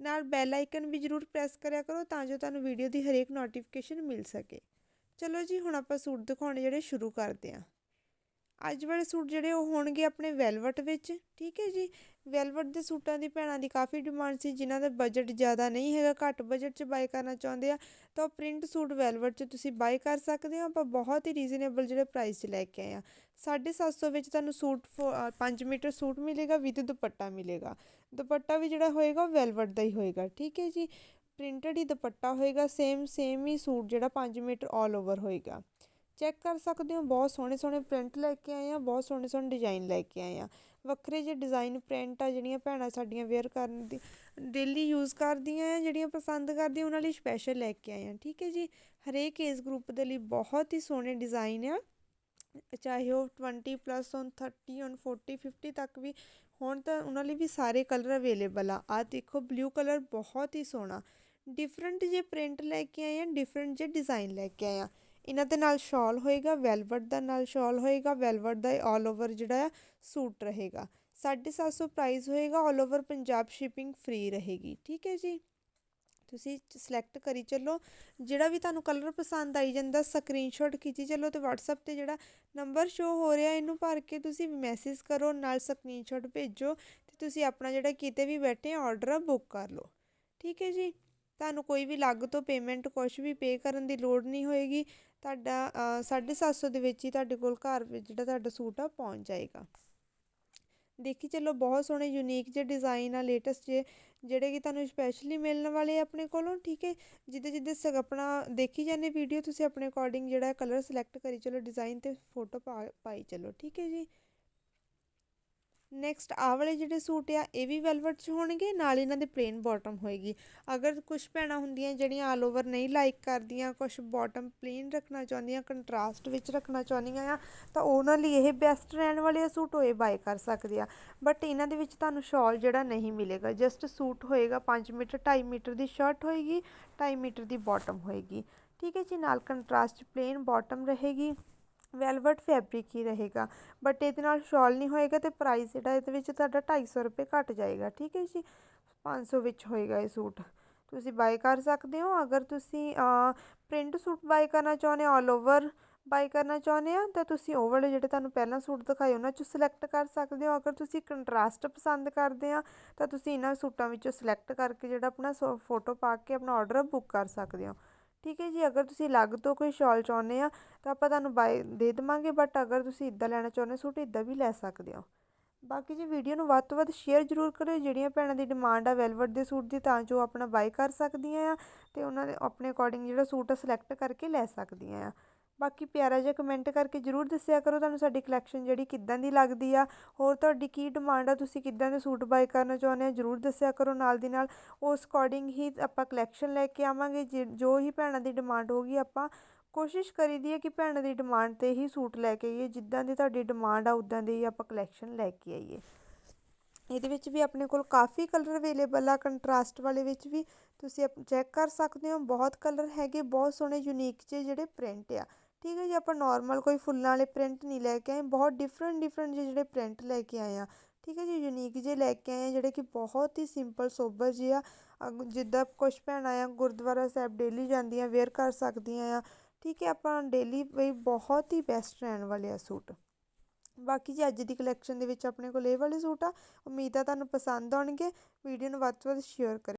ਨਾਲ bell icon ਵੀ ਜ਼ਰੂਰ press ਕਰਿਆ ਕਰੋ ਤਾਂ ਜੋ ਤੁਹਾਨੂੰ ਵੀਡੀਓ ਦੀ ਹਰੇਕ ਨੋਟੀਫਿਕੇਸ਼ਨ ਮਿਲ ਸਕੇ। ਚਲੋ ਜੀ, ਹੁਣ ਆਪਾਂ ਸੂਟ ਦਿਖਾਉਣੇ ਜਿਹੜੇ ਸ਼ੁਰੂ ਕਰਦੇ ਹਾਂ। ਅੱਜ ਵਾਲੇ ਸੂਟ ਜਿਹੜੇ ਉਹ ਹੋਣਗੇ ਆਪਣੇ ਵੈਲਵਟ ਵਿੱਚ, ਠੀਕ ਹੈ ਜੀ? ਵੈਲਵਟ ਦੇ ਸੂਟਾਂ ਦੀ ਭੈਣਾਂ ਦੀ ਕਾਫੀ ਡਿਮਾਂਡ ਸੀ, ਜਿਨ੍ਹਾਂ ਦਾ ਬਜਟ ਜ਼ਿਆਦਾ ਨਹੀਂ ਹੈਗਾ, ਘੱਟ ਬਜਟ 'ਚ ਬਾਈ ਕਰਨਾ ਚਾਹੁੰਦੇ ਆ, ਤਾਂ ਉਹ ਪ੍ਰਿੰਟ ਸੂਟ ਵੈਲਵਟ 'ਚ ਤੁਸੀਂ ਬਾਈ ਕਰ ਸਕਦੇ ਹੋ। ਆਪਾਂ ਬਹੁਤ ਹੀ ਰੀਜ਼ਨੇਬਲ ਜਿਹੜੇ ਪ੍ਰਾਈਸ 'ਚ ਲੈ ਕੇ ਆਏ ਆ। 750 ਵਿੱਚ ਤੁਹਾਨੂੰ ਸੂਟ 5 ਮੀਟਰ ਸੂਟ ਮਿਲੇਗਾ, ਵਿਦ ਦੁਪੱਟਾ ਮਿਲੇਗਾ। ਦੁਪੱਟਾ ਵੀ ਜਿਹੜਾ ਹੋਏਗਾ, ਉਹ ਵੈਲਵਟ ਦਾ ਹੀ ਹੋਏਗਾ, ਠੀਕ ਹੈ ਜੀ? ਪ੍ਰਿੰਟਡ ਹੀ ਦੁਪੱਟਾ ਹੋਏਗਾ ਸੇਮ ਸੇਮ ਹੀ ਸੂਟ ਜਿਹੜਾ 5 ਮੀਟਰ ਆਲ ਓਵਰ ਹੋਏਗਾ। ਚੈੱਕ ਕਰ ਸਕਦੇ ਹੋ, ਬਹੁਤ ਸੋਹਣੇ ਸੋਹਣੇ ਪ੍ਰਿੰਟ ਲੈ ਕੇ ਆਏ ਆ, ਬਹੁਤ ਸੋਹਣੇ ਸੋਹਣੇ ਡਿਜ਼ਾਈਨ ਲੈ ਕੇ ਆਏ ਆ। ਵੱਖਰੇ ਜਿਹੇ ਡਿਜ਼ਾਈਨ ਪ੍ਰਿੰਟ ਆ ਜਿਹੜੀਆਂ ਭੈਣਾਂ ਸਾਡੀਆਂ ਵੇਅਰ ਕਰਨ ਦੀ ਡੇਲੀ ਯੂਜ਼ ਕਰਦੀਆਂ ਆ, ਜਿਹੜੀਆਂ ਪਸੰਦ ਕਰਦੀਆਂ, ਉਹਨਾਂ ਲਈ ਸਪੈਸ਼ਲ ਲੈ ਕੇ ਆਏ ਆ, ਠੀਕ ਹੈ ਜੀ? ਹਰੇਕ ਏਜ ਗਰੁੱਪ ਦੇ ਲਈ ਬਹੁਤ ਹੀ ਸੋਹਣੇ ਡਿਜ਼ਾਈਨ ਆ। ਚਾਹੇ ਉਹ 20 ਪਲੱਸ ਹੋਣ 30 ਹੋਣ 40 50 ਤੱਕ ਵੀ ਹੁਣ ਤਾਂ ਉਹਨਾਂ ਲਈ ਵੀ ਸਾਰੇ ਕਲਰ ਅਵੇਲੇਬਲ ਆ। ਆ ਦੇਖੋ ਬਲੂ ਕਲਰ ਬਹੁਤ ਹੀ ਸੋਹਣਾ। ਡਿਫਰੈਂਟ ਜੇ ਪ੍ਰਿੰਟ ਲੈ ਕੇ ਆਏ ਆ ਡਿਫਰੈਂਟ ਜੇ ਡਿਜ਼ਾਈਨ ਲੈ ਕੇ ਆਏ ਆ। ਇਹਨਾਂ ਦੇ ਨਾਲ ਸ਼ਾਲ ਹੋਏਗਾ, ਵੈਲਵਟ ਦਾ ਨਾਲ ਸ਼ਾਲ ਹੋਏਗਾ, ਵੈਲਵਟ ਦਾ ਆਲ ਓਵਰ ਜਿਹੜਾ ਆ ਸੂਟ ਰਹੇਗਾ। 750 ਪ੍ਰਾਈਸ ਹੋਏਗਾ all over Punjab shipping free ਰਹੇਗੀ, ਠੀਕ ਹੈ ਜੀ? ਤੁਸੀਂ ਸਿਲੈਕਟ ਕਰੀ ਚੱਲੋ। ਜਿਹੜਾ ਵੀ ਤੁਹਾਨੂੰ ਕਲਰ ਪਸੰਦ ਆਈ ਜਾਂਦਾ ਸਕਰੀਨਸ਼ਾਟ ਖਿੱਚੀ ਚੱਲੋ ਤੇ WhatsApp ਤੇ ਜਿਹੜਾ ਨੰਬਰ ਸ਼ੋ ਹੋ ਰਿਹਾ, ਇਹਨੂੰ ਭਰ ਕੇ ਤੁਸੀਂ ਮੈਸੇਜ ਕਰੋ, ਨਾਲ ਸਕਰੀਨਸ਼ਾਟ ਭੇਜੋ ਤੇ ਤੁਸੀਂ ਆਪਣਾ ਜਿਹੜਾ ਕਿਤੇ ਵੀ ਬੈਠੇ ਆਰਡਰ ਬੁੱਕ ਕਰ ਲਓ, ਠੀਕ ਹੈ ਜੀ? ਤੁਹਾਨੂੰ ਕੋਈ ਵੀ ਲੱਗ ਤੋਂ ਪੇਮੈਂਟ ਕੁਝ ਵੀ ਪੇ ਕਰਨ ਦੀ ਲੋੜ ਨਹੀਂ ਹੋਏਗੀ, ਤੁਹਾਡਾ 750 ਦੇ ਵਿੱਚ ਹੀ ਤੁਹਾਡੇ ਕੋਲ ਘਰ ਜਿਹੜਾ ਤੁਹਾਡਾ ਸੂਟ ਆ ਪਹੁੰਚ ਜਾਏਗਾ। ਦੇਖੀ ਚਲੋ, ਬਹੁਤ ਸੋਹਣੇ ਯੂਨੀਕ ਜਿਹੇ ਡਿਜ਼ਾਈਨ ਆ ਲੇਟੈਸਟ ਜੇ ਜਿਹੜੇ ਕਿ ਤੁਹਾਨੂੰ ਸਪੈਸ਼ਲੀ ਮਿਲਣ ਵਾਲੇ ਆ ਆਪਣੇ ਕੋਲੋਂ, ਠੀਕ ਹੈ? ਜਿੱਦੇ ਜਿੱਦੇ ਸ ਆਪਣਾ ਦੇਖੀ ਜਾਂਦੇ ਵੀਡੀਓ ਤੁਸੀਂ ਆਪਣੇ ਅਕੋਰਡਿੰਗ ਜਿਹੜਾ ਕਲਰ ਸਿਲੈਕਟ ਕਰੀ ਚਲੋ ਡਿਜ਼ਾਈਨ ਤੇ ਫੋਟੋ ਪਾਈ ਚਲੋ, ਠੀਕ ਹੈ ਜੀ? ਨੈਕਸਟ ਆਹ ਵਾਲੇ ਜਿਹੜੇ ਸੂਟ ਆ, ਇਹ ਵੀ ਵੈਲਵਟ 'ਚ ਹੋਣਗੇ, ਨਾਲ ਇਹਨਾਂ ਦੇ ਪਲੇਨ ਬਾਟਮ ਹੋਏਗੀ। ਅਗਰ ਕੁਝ ਭੈਣਾਂ ਹੁੰਦੀਆਂ ਜਿਹੜੀਆਂ ਆਲ ਓਵਰ ਨਹੀਂ ਲਾਈਕ ਕਰਦੀਆਂ ਕੁਝ ਬਾਟਮ ਪਲੇਨ ਰੱਖਣਾ ਚਾਹੁੰਦੀਆਂ ਕੰਟਰਾਸਟ ਵਿੱਚ ਰੱਖਣਾ ਚਾਹੁੰਦੀਆਂ ਆ, ਤਾਂ ਉਹਨਾਂ ਲਈ ਇਹ ਬੈਸਟ ਰਹਿਣ ਵਾਲੇ ਸੂਟ ਹੋਏ ਬਾਏ ਕਰ ਸਕਦੇ ਆ। ਬਟ ਇਹਨਾਂ ਦੇ ਵਿੱਚ ਤੁਹਾਨੂੰ ਸ਼ਾਲ ਜਿਹੜਾ ਨਹੀਂ ਮਿਲੇਗਾ ਜਸਟ ਸੂਟ ਹੋਏਗਾ 5 ਮੀਟਰ 2.5 ਮੀਟਰ ਦੀ ਸ਼ਰਟ ਹੋਏਗੀ 2.5 ਮੀਟਰ ਦੀ ਬਾਟਮ ਹੋਏਗੀ। ਠੀਕ ਹੈ ਜੀ, ਨਾਲ ਕੰਟਰਾਸਟ ਪਲੇਨ ਬਾਟਮ ਰਹੇਗੀ। ਵੈਲਵਟ ਫੈਬਰਿਕ ਹੀ ਰਹੇਗਾ। ਬਟ ਇਹਦੇ ਨਾਲ ਸ਼ਾਲ ਨਹੀਂ ਹੋਏਗਾ ਤੇ ਪ੍ਰਾਈਸ ਜਿਹੜਾ ਇਹਦੇ ਵਿੱਚ ਤੁਹਾਡਾ 250 ਰੁਪਏ ਘਟ ਜਾਏਗਾ। ਠੀਕ ਹੈ ਜੀ? 500 ਵਿੱਚ ਹੋਏਗਾ ਇਹ ਸੂਟ। ਤੁਸੀਂ ਬਾਈ ਕਰ ਸਕਦੇ ਹੋ। ਅਗਰ ਤੁਸੀਂ ਪ੍ਰਿੰਟ ਸੂਟ ਬਾਈ ਕਰਨਾ ਚਾਹੁੰਦੇ ਹੋ ਆਲ ਓਵਰ ਬਾਈ ਕਰਨਾ ਚਾਹੁੰਦੇ ਆ ਤਾਂ ਤੁਸੀਂ ਉਹ ਵਾਲੇ ਜਿਹੜੇ ਤੁਹਾਨੂੰ ਪਹਿਲਾਂ ਸੂਟ ਦਿਖਾਏ, ਉਹਨਾਂ ਚੋਂ ਸਿਲੈਕਟ ਕਰ ਸਕਦੇ ਹੋ। ਅਗਰ ਤੁਸੀਂ ਕੰਟਰਾਸਟ ਪਸੰਦ ਕਰਦੇ ਆ ਤਾਂ ਤੁਸੀਂ ਇਹਨਾਂ ਸੂਟਾਂ ਵਿੱਚੋਂ ਸਿਲੈਕਟ ਕਰਕੇ ਜਿਹੜਾ ਆਪਣਾ ਫੋਟੋ ਪਾ ਕੇ ਆਪਣਾ ਆਰਡਰ ਬੁੱਕ ਕਰ ਸਕਦੇ ਹੋ। ਠੀਕ ਹੈ ਜੀ, ਅਗਰ ਤੁਸੀਂ ਅਲੱਗ ਤੋਂ ਕੋਈ ਸ਼ਾਲ ਚਾਹੁੰਦੇ ਆ, ਤਾਂ ਆਪਾਂ ਤੁਹਾਨੂੰ ਬਾਏ ਦੇ ਦੇਵਾਂਗੇ ਬਟ ਅਗਰ ਤੁਸੀਂ ਇਦਾਂ ਲੈਣਾ ਚਾਹੁੰਦੇ, ਸੂਟ ਇਦਾਂ ਵੀ ਲੈ ਸਕਦੇ ਹੋ। ਬਾਕੀ ਜੀ ਵੀਡੀਓ ਨੂੰ ਵੱਧ ਤੋਂ ਵੱਧ ਸ਼ੇਅਰ ਜ਼ਰੂਰ ਕਰਿਓ, ਜਿਹੜੀਆਂ ਭੈਣਾਂ ਦੀ ਡਿਮਾਂਡ ਆ ਵੈਲਵਟ ਦੇ ਸੂਟ ਦੀ, ਤਾਂ ਜੋ ਆਪਣਾ ਬਾਈ ਕਰ ਸਕਦੀਆਂ ਆ, ਤੇ ਉਹਨਾਂ ਦੇ, ਆਪਣੇ ਅਕੋਰਡਿੰਗ ਜਿਹੜਾ ਸੂਟ ਆ ਸਿਲੈਕਟ ਕਰਕੇ ਲੈ ਸਕਦੀਆਂ ਆ। ਬਾਕੀ ਪਿਆਰਾ ਜਿਹਾ ਕਮੈਂਟ ਕਰਕੇ ਜਰੂਰ ਦੱਸਿਆ ਕਰੋ ਤੁਹਾਨੂੰ ਸਾਡੀ ਕਲੈਕਸ਼ਨ ਜਿਹੜੀ ਕਿੱਦਾਂ ਦੀ ਲੱਗਦੀ ਆ। ਹੋਰ ਤੁਹਾਡੀ ਕੀ ਡਿਮਾਂਡ ਆ, ਤੁਸੀਂ ਕਿੱਦਾਂ ਦੇ ਸੂਟ ਬਾਈ ਕਰਨਾ ਚਾਹੁੰਦੇ ਆ, ਜਰੂਰ ਦੱਸਿਆ ਕਰੋ ਨਾਲ ਦੀ ਨਾਲ। ਉਸ ਅਕੋਰਡਿੰਗ ਹੀ ਆਪਾਂ ਕਲੈਕਸ਼ਨ ਲੈ ਕੇ ਆਵਾਂਗੇ, ਜੋ ਹੀ ਭੈਣਾਂ ਦੀ ਡਿਮਾਂਡ ਹੋਗੀ ਆਪਾਂ ਕੋਸ਼ਿਸ਼ ਕਰੀਦੀ ਹੈ ਕਿ ਭੈਣਾਂ ਦੀ ਡਿਮਾਂਡ ਤੇ ਹੀ ਸੂਟ ਲੈ ਕੇ ਆਈਏ, ਜਿੱਦਾਂ ਦੀ ਤੁਹਾਡੀ ਡਿਮਾਂਡ ਆ, ਉਦਾਂ ਦੀ ਹੀ ਆਪਾਂ ਕਲੈਕਸ਼ਨ ਲੈ ਕੇ ਆਈਏ। ਇਹਦੇ ਵਿੱਚ ਵੀ ਆਪਣੇ ਕੋਲ ਕਾਫੀ ਕਲਰ ਅਵੇਲੇਬਲ ਆ ਕੰਟਰਾਸਟ ਵਾਲੇ ਵਿੱਚ ਵੀ। ਤੁਸੀਂ ਚੈੱਕ ਕਰ ਸਕਦੇ ਹੋ, ਬਹੁਤ ਕਲਰ ਹੈਗੇ, ਬਹੁਤ ਸੋਹਣੇ ਯੂਨੀਕ ਜਿਹੇ ਜਿਹੜੇ ਪ੍ਰਿੰਟ ਆ। ਠੀਕ ਹੈ ਜੀ, ਆਪਾਂ ਨਾਰਮਲ ਕੋਈ ਫੁੱਲਾਂ ਵਾਲੇ ਪ੍ਰਿੰਟ ਨਹੀਂ ਲੈ ਕੇ ਆਏ, ਬਹੁਤ ਡਿਫਰੈਂਟ ਡਿਫਰੈਂਟ ਜਿਹੇ ਜਿਹੜੇ ਪ੍ਰਿੰਟ ਲੈ ਕੇ ਆਏ ਆ ਠੀਕ ਹੈ ਜੀ ਯੂਨੀਕ ਜੇ ਲੈ ਕੇ ਆਏ ਆ ਜਿਹੜੇ ਕਿ ਬਹੁਤ ਹੀ ਸਿੰਪਲ ਸੋਬਰ ਜਿਹੇ ਆ। ਜਿੱਦਾਂ ਕੁਝ ਭੈਣਾਂ ਆ ਗੁਰਦੁਆਰਾ ਸਾਹਿਬ ਡੇਲੀ ਜਾਂਦੀਆਂ ਵੇਅਰ ਕਰ ਸਕਦੀਆਂ ਆ। ਠੀਕ ਹੈ, ਆਪਾਂ ਡੇਲੀ ਬਈ ਬਹੁਤ ਹੀ ਬੈਸਟ ਰਹਿਣ ਵਾਲੇ ਆ ਸੂਟ। ਬਾਕੀ ਜੀ, ਅੱਜ ਦੀ ਕਲੈਕਸ਼ਨ ਦੇ ਵਿੱਚ ਆਪਣੇ ਕੋਲ ਇਹ ਵਾਲੇ ਸੂਟ ਆ। ਉਮੀਦ ਆ ਤੁਹਾਨੂੰ ਪਸੰਦ ਆਉਣਗੇ। ਵੀਡੀਓ ਨੂੰ ਵੱਧ ਤੋਂ ਵੱਧ ਸ਼ੇਅਰ ਕਰਿਓ।